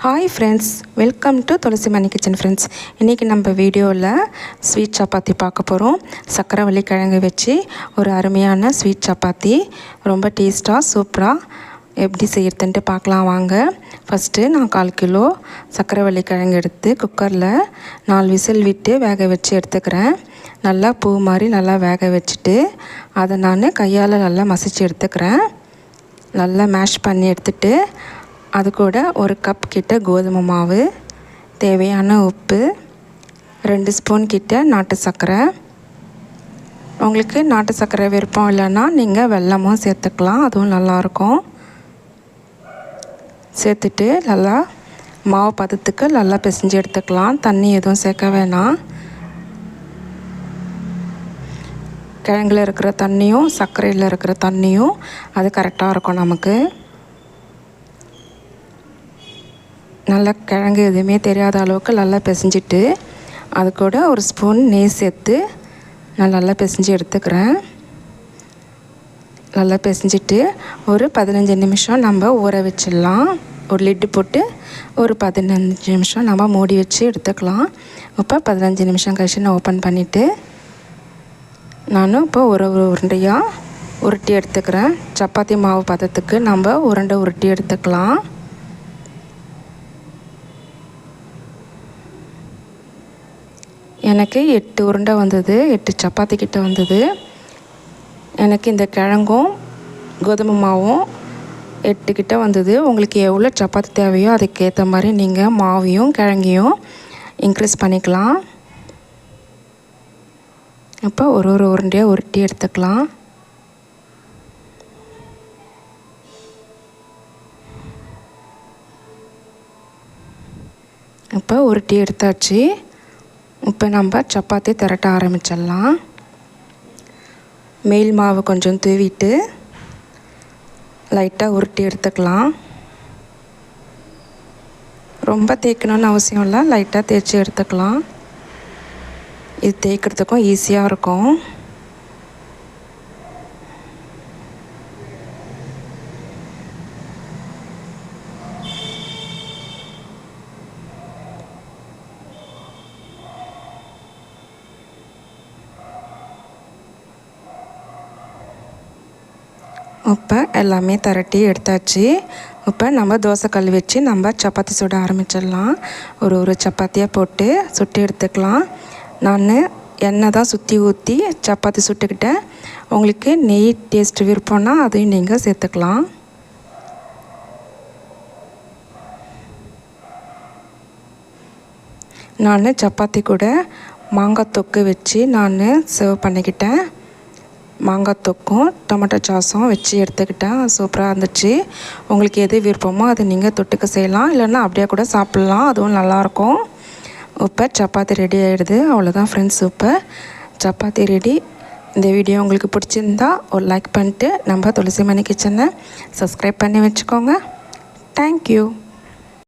Hi friends welcome to Tulasi Mani kitchen friends இன்றைக்கி நம்ம வீடியோவில் ஸ்வீட் சப்பாத்தி பார்க்க போகிறோம் சக்கரவள்ளி கிழங்கு வச்சு ஒரு அருமையான ஸ்வீட் சப்பாத்தி. ரொம்ப டேஸ்ட்டாக சூப்பராக எப்படி செய்யறதுன்ட்டு பார்க்கலாம் வாங்க. ஃபஸ்ட்டு நான் கால் கிலோ சக்கரவள்ளி கிழங்கு எடுத்து குக்கரில் நாலு விசில் விட்டு வேக வச்சு எடுத்துக்கிறேன். நல்லா பூ மாதிரி நல்லா வேக வச்சுட்டு அதை நான் கையால் நல்லா மசிச்சு எடுத்துக்கிறேன். நல்லா மேஷ் பண்ணி எடுத்துகிட்டு அது கூட ஒரு கப் கிட்ட கோதுமை மாவு தேவையான உப்பு ரெண்டு ஸ்பூன் கிட்ட நாட்டு சர்க்கரை. உங்களுக்கு நாட்டு சர்க்கரை விருப்பம் இல்லைன்னா நீங்கள் வெல்லமும் சேர்த்துக்கலாம் அதுவும் நல்லாயிருக்கும். சேர்த்துட்டு நல்லா மாவு பதத்துக்கு நல்லா பிசைஞ்சு எடுத்துக்கலாம் தண்ணி எதுவும் சேர்க்க வேணாம். கிழங்குல இருக்கிற தண்ணியும் சர்க்கரையில் இருக்கிற தண்ணியும் அது கரெக்டாக இருக்கும் நமக்கு. நல்லா கிழங்கு எதுவுமே தெரியாத அளவுக்கு நல்லா பிசைஞ்சிட்டு அது கூட ஒரு ஸ்பூன் நெய் சேர்த்து நான் நல்லா பிசைஞ்சு எடுத்துக்கிறேன். நல்லா பிசைஞ்சிட்டு ஒரு பதினஞ்சு நிமிஷம் நம்ம ஊற வச்சிடலாம். ஒரு லிட்டு போட்டு ஒரு பதினஞ்சு நிமிஷம் நம்ம மூடி வச்சு எடுத்துக்கலாம். இப்போ பதினஞ்சு நிமிஷம் கழிச்சு நான் ஓப்பன் பண்ணிவிட்டு நானும் இப்போ ஒரு உருண்டையாக உருட்டி எடுத்துக்கிறேன். சப்பாத்தி மாவு பதத்துக்கு நம்ம உருண்டை உருட்டி எடுத்துக்கலாம். எனக்கு எட்டு உருண்டை வந்தது எட்டு சப்பாத்தி கிட்ட வந்தது. எனக்கு இந்த கிழங்கும் கோதுமை மாவும் எட்டு கிட்ட வந்தது. உங்களுக்கு எவ்வளோ சப்பாத்தி தேவையோ அதுக்கேற்ற மாதிரி நீங்கள் மாவையும் கிழங்கையும் இன்க்ரீஸ் பண்ணிக்கலாம். அப்போ ஒரு ஒரு உருண்டையாக உருட்டி எடுத்துக்கலாம். இப்போ உருட்டி எடுத்தாச்சு. இப்போ நம்ம சப்பாத்தி திரட்ட ஆரம்பிச்சிடலாம். மேல் மாவு கொஞ்சம் தூவிட்டு லைட்டாக உருட்டி எடுத்துக்கலாம். ரொம்ப தேய்க்கணும்னு அவசியம் இல்லை லைட்டாக தேய்ச்சி எடுத்துக்கலாம். இது தேய்க்கிறதுக்கும் ஈஸியாக இருக்கும். இப்போ எல்லாமே திரட்டி எடுத்தாச்சு. இப்போ நம்ம தோசைக்கல் வச்சு நம்ம சப்பாத்தி சுட ஆரம்பிச்சிடலாம். ஒரு ஒரு சப்பாத்தியாக போட்டு சுட்டு எடுத்துக்கலாம். நான் எண்ணெய் தான் சுற்றி ஊற்றி சப்பாத்தி சுட்டுக்கிட்டேன். உங்களுக்கு நெய் டேஸ்ட் விருப்பம்னா அதையும் நீங்கள் சேர்த்துக்கலாம். நான் சப்பாத்தி கூட மாங்காய் தொக்கு வச்சு நான் சர்வ் பண்ணிக்கிட்டேன். மாங்காய் தொக்கும் டொமேட்டோ சாஸும் வச்சு எடுத்துக்கிட்டேன் சூப்பராக இருந்துச்சு. உங்களுக்கு எது விருப்பமோ அதை நீங்கள் தொட்டுக்க செய்யலாம். இல்லைன்னா அப்படியே கூட சாப்பிட்லாம். அதுவும் நல்லாயிருக்கும். இப்போ சப்பாத்தி ரெடி ஆகிடுது அவ்வளோதான் ஃப்ரெண்ட்ஸ் இப்போ. சப்பாத்தி ரெடி இந்த வீடியோ உங்களுக்கு பிடிச்சிருந்தா ஒரு லைக் பண்ணிட்டு நம்ம துளசி மணி கிச்சனை சப்ஸ்கிரைப் பண்ணி வச்சுக்கோங்க. தேங்க்யூ